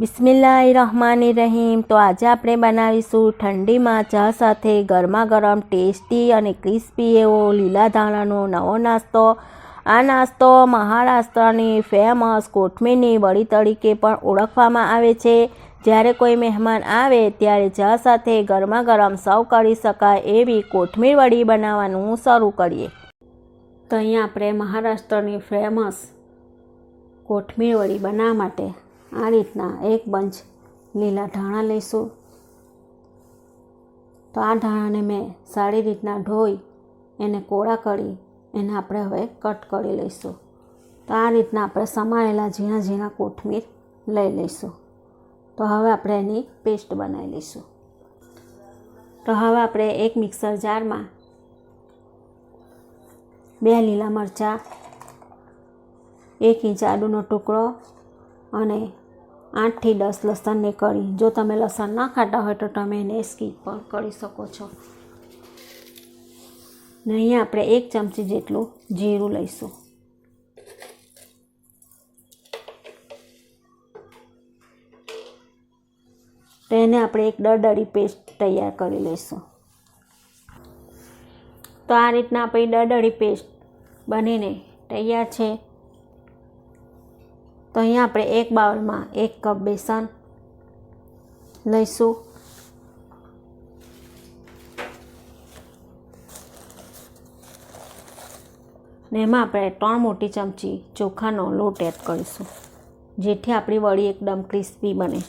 બિસ્મિલ્લાહ રહમાન રહીમ તો આજે આપણે બનાવીશું ઠંડીમાં ચા સાથે ગરમા ગરમ ટેસ્ટી અને ક્રિસ્પી એવો લીલા ધાણાનો નવો નાસ્તો. આ નાસ્તો મહારાષ્ટ્રની ફેમસ કોથમીરની વડી તરીકે પણ ઓળખવામાં આવે છે. જ્યારે કોઈ મહેમાન આવે ત્યારે ચા સાથે ગરમા ગરમ સર્વ કરી શકાય એવી કોથમીર વડી બનાવવાનું શરૂ કરીએ. તો અહીંયા આપણે મહારાષ્ટ્રની ફેમસ કોથમીર વડી બનાવવા માટે આ રીતના એક બંચ લીલા ધાણા લઈશું. તો આ ધાણાને મેં સારી રીતના ધોઈ એને કોળા કરી એને આપણે હવે કટ કરી લઈશું. તો આ રીતના આપણે સમારેલા ઝીણા ઝીણા કોથમીર લઈ લઈશું. તો હવે આપણે એની પેસ્ટ બનાવી લઈશું. તો હવે આપણે એક મિક્સર જારમાં બે લીલા મરચાં, એક ઇંચ આદુનો ટુકડો અને આઠથી દસ લસણની કળી જો તમે લસણ ના ખાતા હોય તો તમે એને સ્કીપ પણ કરી શકો છો. ને અહીંયા આપણે એક ચમચી જેટલું જીરું લઈશું. તો એને આપણે એક દરદરી પેસ્ટ તૈયાર કરી લઈશું. તો આ રીતના આપણી દરદરી પેસ્ટ બનીને તૈયાર છે. તો અહીંયા આપણે એક બાઉલમાં એક કપ બેસન લઈશું. ને એમાં આપણે ત્રણ મોટી ચમચી ચોખાનો લોટ એડ કરીશું, જેથી આપણી વળી એકદમ ક્રિસ્પી બને.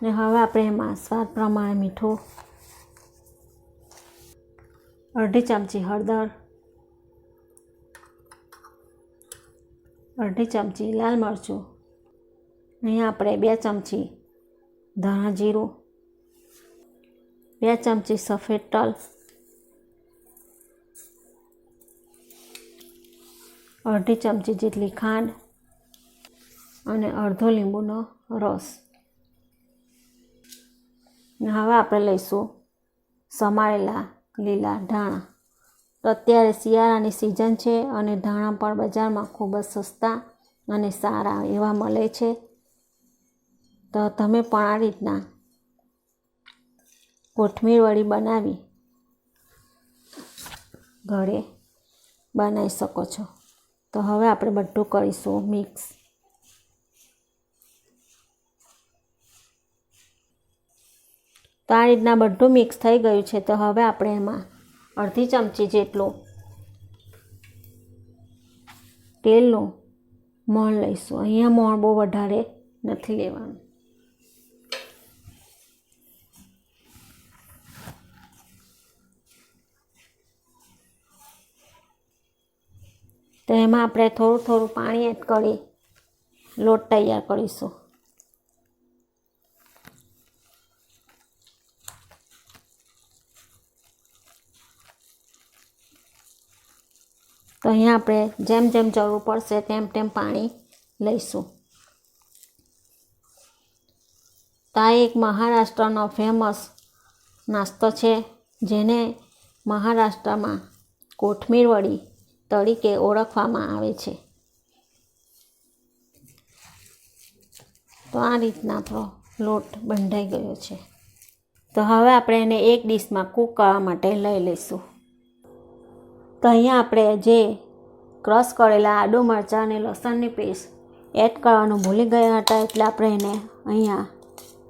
ને હવે આપણે એમાં સ્વાદ પ્રમાણે મીઠું અડધી ચમચી હળદર, અડધી ચમચી લાલ મરચું અહીંયા આપણે બે ચમચી ધાણા જીરું, બે ચમચી સફેદ તલ, અડધી ચમચી જેટલી ખાંડ અને અડધો લીંબુનો રસ. હવે આપણે લઈશું સમારેલા લીલા ધાણા. તો અત્યારે શિયાળાની સિઝન છે અને ધાણા પણ બજારમાં ખૂબ જ સસ્તા અને સારા એવા મળે છે. તો તમે પણ આ રીતના કોથમીર વળી બનાવી ઘરે બનાવી શકો છો. તો હવે આપણે બધું કરીશું મિક્સ. તો આ રીતના બધું મિક્સ થઈ ગયું છે. તો હવે આપણે એમાં અડધી ચમચી જેટલું તેલનું મોણ લઈશું. અહીંયા મોણ બહુ વધારે નથી લેવાનું. તો એમાં આપણે થોડું થોડું પાણી એડ કરી લોટ તૈયાર કરીશું. તો અહીંયા આપણે જેમ જેમ જરૂર પડશે તેમ તેમ પાણી લઈશું. તો આ એક મહારાષ્ટ્રનો ફેમસ નાસ્તો છે, જેને મહારાષ્ટ્રમાં કોથમીર વડી તરીકે ઓળખવામાં આવે છે. તો આ રીતના આપણો લોટ બંધાઈ ગયો છે. તો હવે આપણે એને એક ડીશમાં કૂક કરવા માટે લઈ લઈશું. તો અહીંયા આપણે જે ક્રશ કરેલા આદુ મરચાં અને લસણની પેસ્ટ એડ કરવાનું ભૂલી ગયા હતા એટલે આપણે એને અહીંયા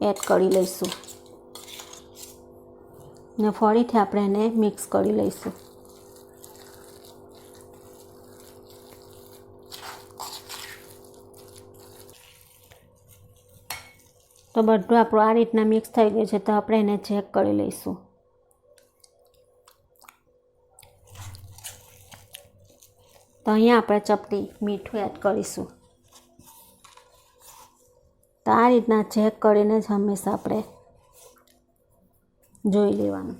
એડ કરી લઈશું. ને ફરીથી આપણે એને મિક્સ કરી લઈશું. તો બધું આપણું આ રીતના મિક્સ થઈ ગયું છે તો આપણે એને ચેક કરી લઈશું. તો અહીંયા આપણે ચપટી મીઠું એડ કરીશું. તો આ રીતના ચેક કરીને જ હંમેશા આપણે જોઈ લેવાનું.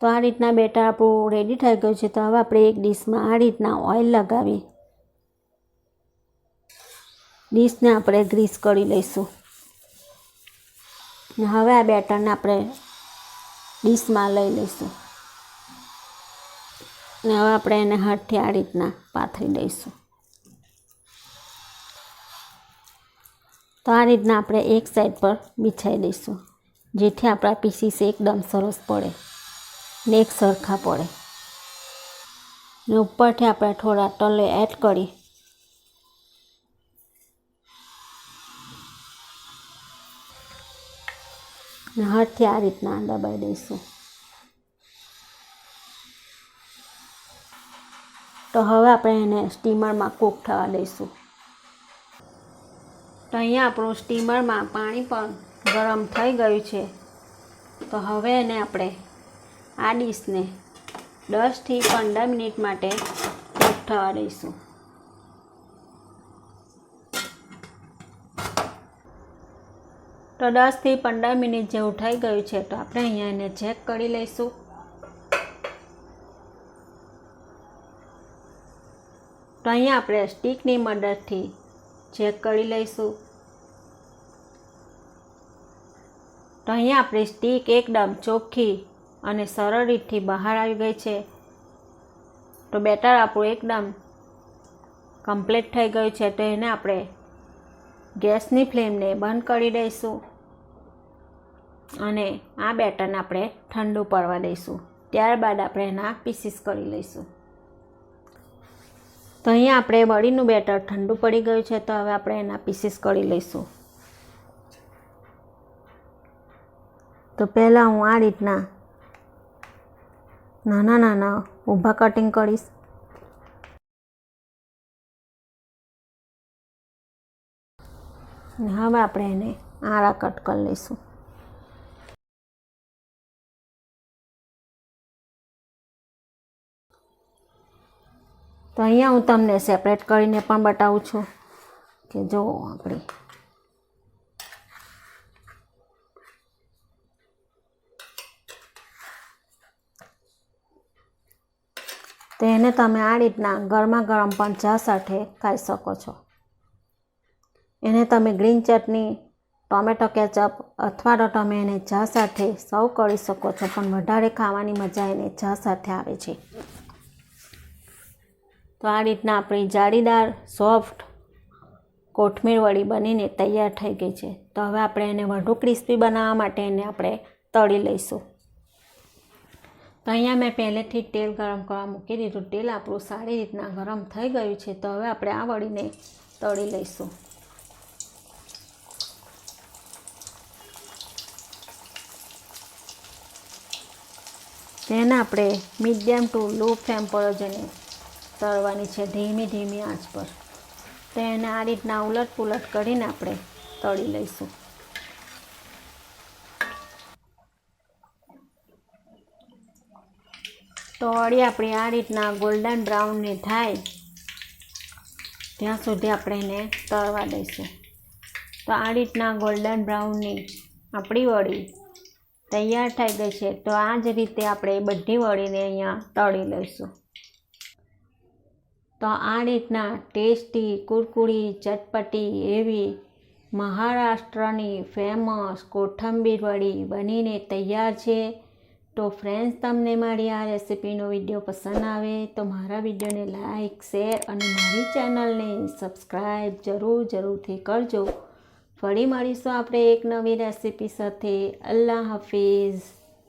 તો આ રીતના બેટર આપણું રેડી થઈ ગયું છે. તો હવે આપણે એક ડીશમાં આ રીતના ઓઇલ લગાવી. ડીશને આપણે ગ્રીસ કરી લઈશું. હવે આ બેટરને આપણે ડીશમાં લઈ લઈશું. ને હવે આપણે એને હાથથી આ રીતના પાથરી દઈશું. તો આ રીતના આપણે એક સાઈડ પર બિછાઈ દઈશું, જેથી આપણા પીસીસ એકદમ સરસ પડે ને એક સરખા પડે. ને ઉપરથી આપણે થોડા તલે એડ કરી ને હાથથી આ રીતના દબાઈ દઈશું. તો હવે આપણે એને સ્ટીમરમાં કૂક થવા દઈશું. તો અહીંયા આપણું સ્ટીમરમાં પાણી પણ ગરમ થઈ ગયું છે. તો હવે એને આપણે આ ડીશને દસથી પંદર મિનિટ માટે કૂક થવા દઈશું. તો દસથી પંદર મિનિટ જેવું થઈ ગયું છે, તો આપણે અહીંયા એને ચેક કરી લઈશું. તો અહીંયા આપણે સ્ટીકની મદદથી ચેક કરી લઈશું. તો અહીંયા આપણી સ્ટીક એકદમ ચોખ્ખી અને સરળ રીતથી બહાર આવી ગઈ છે. તો બેટર આપણું એકદમ કમ્પ્લીટ થઈ ગયું છે, તો એને આપણે ગેસની ફ્લેમને બંધ કરી દઈશું. અને આ બેટરને આપણે ઠંડુ પડવા દઈશું. ત્યારબાદ આપણે એના પીસીસ કરી લઈશું. તો અહીંયા આપણે બળીનું બેટર ઠંડુ પડી ગયું છે, તો હવે આપણે એના પીસીસ કરી લઈશું. તો પહેલાં હું આ રીતના નાના નાના ઊભા કટિંગ કરીશ. હવે આપણે એને આરા કટ કરી લઈશું. તો અહીંયા હું તમને સેપરેટ કરીને પણ બતાવું છું કે જો આપણે તો એને તમે આ રીતના ગરમા ગરમ પણ ચા સાથે ખાઈ શકો છો. એને તમે ગ્રીન ચટણી, ટોમેટો કેચઅપ અથવા તો તમે એને ચા સાથે સર્વ કરી શકો છો, પણ વધારે ખાવાની મજા એને ચા સાથે આવે છે. તો આ રીતના આપણી જાળીદાર, સોફ્ટ કોથમીરવાળી બનીને તૈયાર થઈ ગઈ છે. તો હવે આપણે એને વધુ ક્રિસ્પી બનાવવા માટે એને આપણે તળી લઈશું. તો અહીંયા મેં પહેલેથી જ તેલ ગરમ કરવા મૂકી દીધું. તેલ આપણું સારી રીતના ગરમ થઈ ગયું છે. તો હવે આપણે આ વડીને તળી લઈશું. તેને આપણે મીડિયમ ટુ લો ફ્લેમ પર જ એને તળવાની છે ધીમી ધીમી આંચ પર. તો એને આ રીતના ઉલટ પુલટ કરીને આપણે તળી લઈશું. તો અળી આપણી આ રીતના ગોલ્ડન બ્રાઉનની થાય, ત્યાં સુધી આપણે એને તળવા દઈશું. તો આ રીતના ગોલ્ડન બ્રાઉનની આપણી વળી તૈયાર થઈ ગઈ છે. તો આ જ રીતે આપણે બધી વળીને અહીંયા તળી લઈશું. તો આ રીતના ટેસ્ટી, કુરકુરી, ચટપટી એવી મહારાષ્ટ્રની ફેમસ કોથંબીર વડી બનીને તૈયાર છે. તો ફ્રેન્ડ્સ તમને મારી આ રેસિપીનો વીડિયો પસંદ આવે તો મારા વિડીયોને લાઇક શેર અને મારી ચેનલને સબસ્ક્રાઈબ જરૂર, જરૂરથી કરજો. ફરી મળીશું આપણે એક નવી રેસિપી સાથે. અલ્લાહ હાફિઝ.